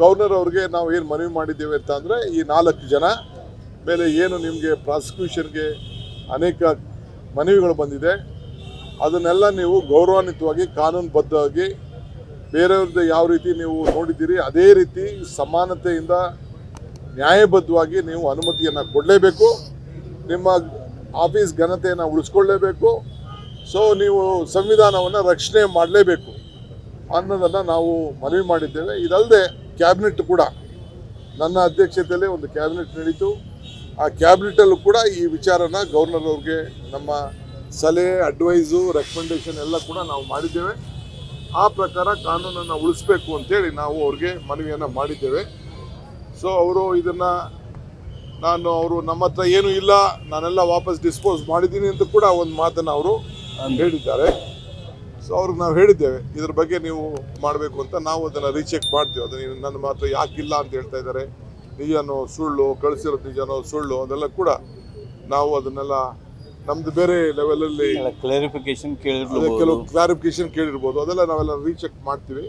Governor ಅವ್ರಿಗೆ ನಾವು ಏನು ಮನವಿ ಮಾಡಿದ್ದೇವೆ ಅಂತ ಅಂದರೆ ಈ ನಾಲ್ಕು ಜನ ಮೇಲೆ ಏನು ನಿಮಗೆ ಪ್ರಾಸಿಕ್ಯೂಷನ್ಗೆ ಅನೇಕ ಮನವಿಗಳು ಬಂದಿದೆ. ಅದನ್ನೆಲ್ಲ ನೀವು ಗೌರವಾನ್ವಿತವಾಗಿ, ಕಾನೂನುಬದ್ಧವಾಗಿ ಬೇರೆಯವ್ರದ್ದು ಯಾವ ರೀತಿ ನೀವು ನೋಡಿದ್ದೀರಿ, ಅದೇ ರೀತಿ ಸಮಾನತೆಯಿಂದ ನ್ಯಾಯಬದ್ಧವಾಗಿ ನೀವು ಅನುಮತಿಯನ್ನು ಕೊಡಲೇಬೇಕು. ನಿಮ್ಮ ಆಫೀಸ್ ಘನತೆಯನ್ನು ಉಳಿಸ್ಕೊಳ್ಳೇಬೇಕು. ಸೊ ನೀವು ಸಂವಿಧಾನವನ್ನು ರಕ್ಷಣೆ ಮಾಡಲೇಬೇಕು. ಅನ್ನೋದನ್ನು ನಾವು ಮನವಿ ಮಾಡಿದ್ದೇವೆ. ಇದಲ್ಲದೆ ಕ್ಯಾಬಿನೆಟ್ ಕೂಡ ನನ್ನ ಅಧ್ಯಕ್ಷತೆಯಲ್ಲಿ ಒಂದು ಕ್ಯಾಬಿನೆಟ್ ನಡೀತು. ಆ ಕ್ಯಾಬಿನೆಟಲ್ಲೂ ಕೂಡ ಈ ವಿಚಾರನ ಗವರ್ನರ್ ಅವ್ರಿಗೆ ನಮ್ಮ ಸಲಹೆ, ಅಡ್ವೈಸು ರೆಕಮೆಂಡೇಶನ್ ಎಲ್ಲ ಕೂಡ ನಾವು ಮಾಡಿದ್ದೇವೆ. ಆ ಪ್ರಕಾರ ಕಾನೂನನ್ನು ಉಳಿಸ್ಬೇಕು ಅಂತೇಳಿ ನಾವು ಅವ್ರಿಗೆ ಮನವಿಯನ್ನು ಮಾಡಿದ್ದೇವೆ. ಸೊ ಅವರು ಇದನ್ನು ನಾನು ಅವರು ನಮ್ಮ ಹತ್ರ ಏನೂ ಇಲ್ಲ, ನಾನೆಲ್ಲ ವಾಪಸ್ ಡಿಸ್ಪೋಸ್ ಮಾಡಿದ್ದೀನಿ ಅಂತ ಕೂಡ ಒಂದು ಮಾತನ್ನು ಅವರು ಹೇಳಿದ್ದಾರೆ. ಸೊ ಅವ್ರಿಗೆ ನಾವು ಹೇಳಿದ್ದೇವೆ ಇದ್ರ ಬಗ್ಗೆ ನೀವು ಮಾಡಬೇಕು ಅಂತ ನಾವು ಅದನ್ನು ರೀಚೆಕ್ ಮಾಡ್ತೀವಿ. ಅದು ನೀವು ನನ್ನ ಮಾತ್ರ ಯಾಕಿಲ್ಲ ಅಂತ ಹೇಳ್ತಾ ಇದ್ದಾರೆ. ನಿಜನೋ ಸುಳ್ಳು ಕಳಿಸಿರೋ ನಿಜನೋ ಸುಳ್ಳು ಅದೆಲ್ಲ ಕೂಡ ನಾವು ಅದನ್ನೆಲ್ಲ ನಮ್ದು ಬೇರೆ ಲೆವೆಲಲ್ಲಿ ಕ್ಲಾರಿಫಿಕೇಶನ್ ಕೆಲವು ಕ್ಲಾರಿಫಿಕೇಶನ್ ಕೇಳಿರ್ಬೋದು. ಅದೆಲ್ಲ ನಾವೆಲ್ಲ ರೀಚೆಕ್ ಮಾಡ್ತೀವಿ.